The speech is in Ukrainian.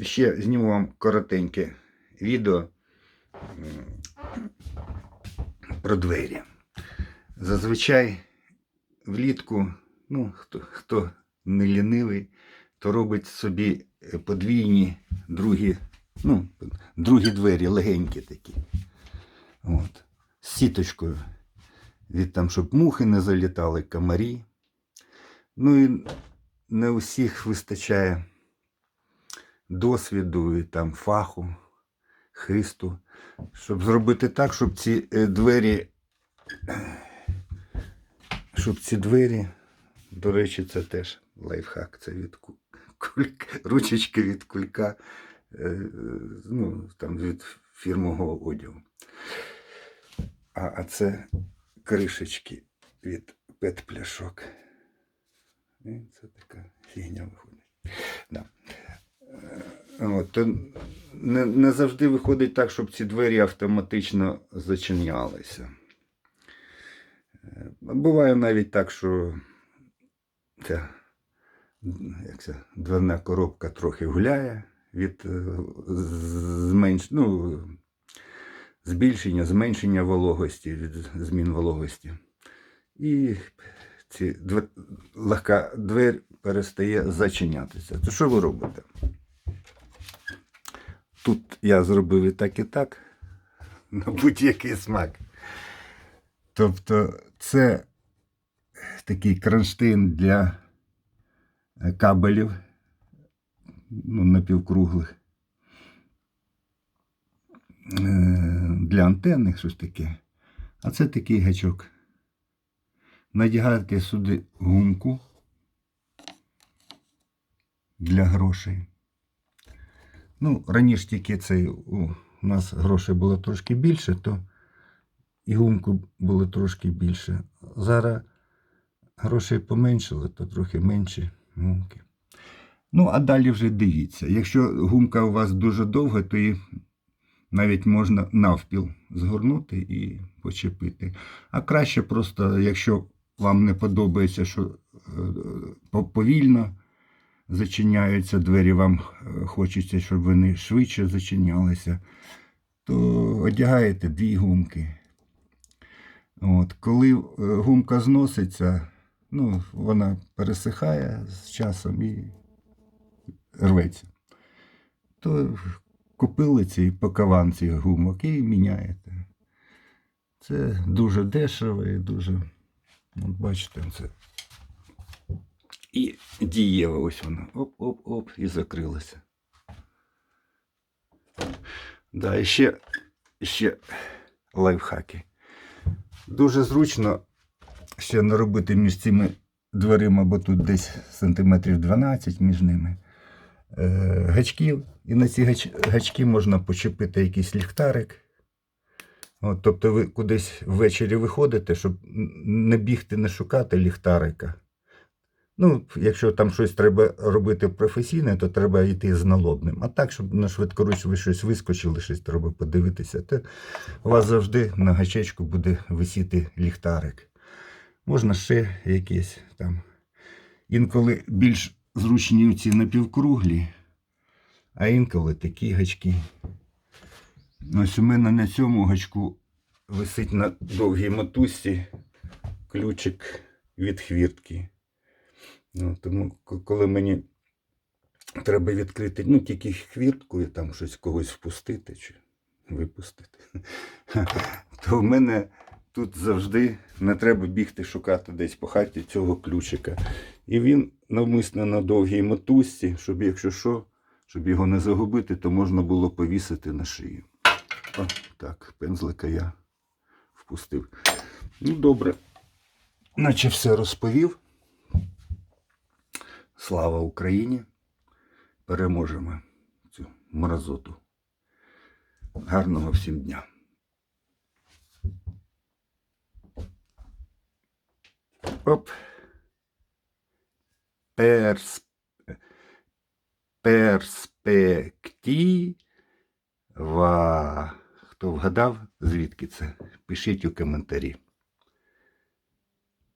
Ще зніму вам коротеньке відео про двері. Зазвичай влітку, ну, хто, хто не лінивий, то робить собі е, подвійні другі, ну, другі двері, легенькі такі. От. З сіточкою. Від там, щоб мухи не залітали, комарі. Ну і не у всіх вистачає досвіду і там фаху, хисту, щоб зробити так, щоб ці е, двері, щоб ці двері, до речі, це теж лайфхак, це від ку- кулька, ручечки від кулька, е, ну, там від фірмового одягу. А, а це кришечки від пет-пляшок. І це така фігня виходить. Да. От, то не, не завжди виходить так, щоб ці двері автоматично зачинялися. Е, Буває навіть так, що ця як це, дверна коробка трохи гуляє від е, зменш... ну, збільшення, зменшення вологості, від змін вологості. І ці двер... легка двері перестає зачинятися. То що ви робите? Тут я зробив і так, і так, на будь-який смак. Тобто, це такий кронштейн для е, кабелів, ну, напівкруглих, е, для антенних щось таке. А це такий гачок. Надягаєте сюди гумку для грошей. Ну, раніше тільки цей, у нас грошей було трошки більше, то і гумку було трошки більше. Зараз грошей поменшили, то трохи менше гумки. Ну, а далі вже дивіться. Якщо гумка у вас дуже довга, то її навіть можна навпіл згорнути і почепити. А краще просто, якщо вам не подобається, що е, повільно зачиняються двері, вам е, хочеться, щоб вони швидше зачинялися, то одягаєте дві гумки. От, коли е, гумка зноситься, ну, вона пересихає з часом і рветься. То купили ці пакаван цих гумок і міняєте. Це дуже дешево і дуже. От бачите, це. І дієво ось воно. Оп-оп-оп, і закрилося. Да, і ще, ще лайфхаки. Дуже зручно ще наробити між цими дверима, бо тут десь сантиметрів 12 між ними. Е, гачків. І на ці гач, гачки можна почепити якийсь ліхтарик. От, тобто ви кудись ввечері виходите, щоб не бігти, не шукати ліхтарика. Ну, якщо там щось треба робити професійне, то треба йти з налобним. А так, щоб на швидкоруч ви щось вискочили, щось треба подивитися, то у вас завжди на гачечку буде висіти ліхтарик. Можна ще якісь там. Інколи більш зручні ці напівкруглі, а інколи такі гачки. Ось у мене на цьому гачку висить на довгій мотузці ключик від хвіртки. Ну, тому, коли мені треба відкрити ну, тільки хвіртку і там щось когось впустити чи випустити, то в мене тут завжди не треба бігти шукати десь по хаті цього ключика. І він навмисно на довгій мотузці, щоб якщо що, щоб його не загубити, то можна було повісити на шию. О, так, пензлика я впустив. Ну, добре. Наче все розповів. Слава Україні! Переможемо цю мразоту. Гарного всім дня. Оп. Перс... Перспектива. Хто вгадав, звідки це? Пишіть у коментарі.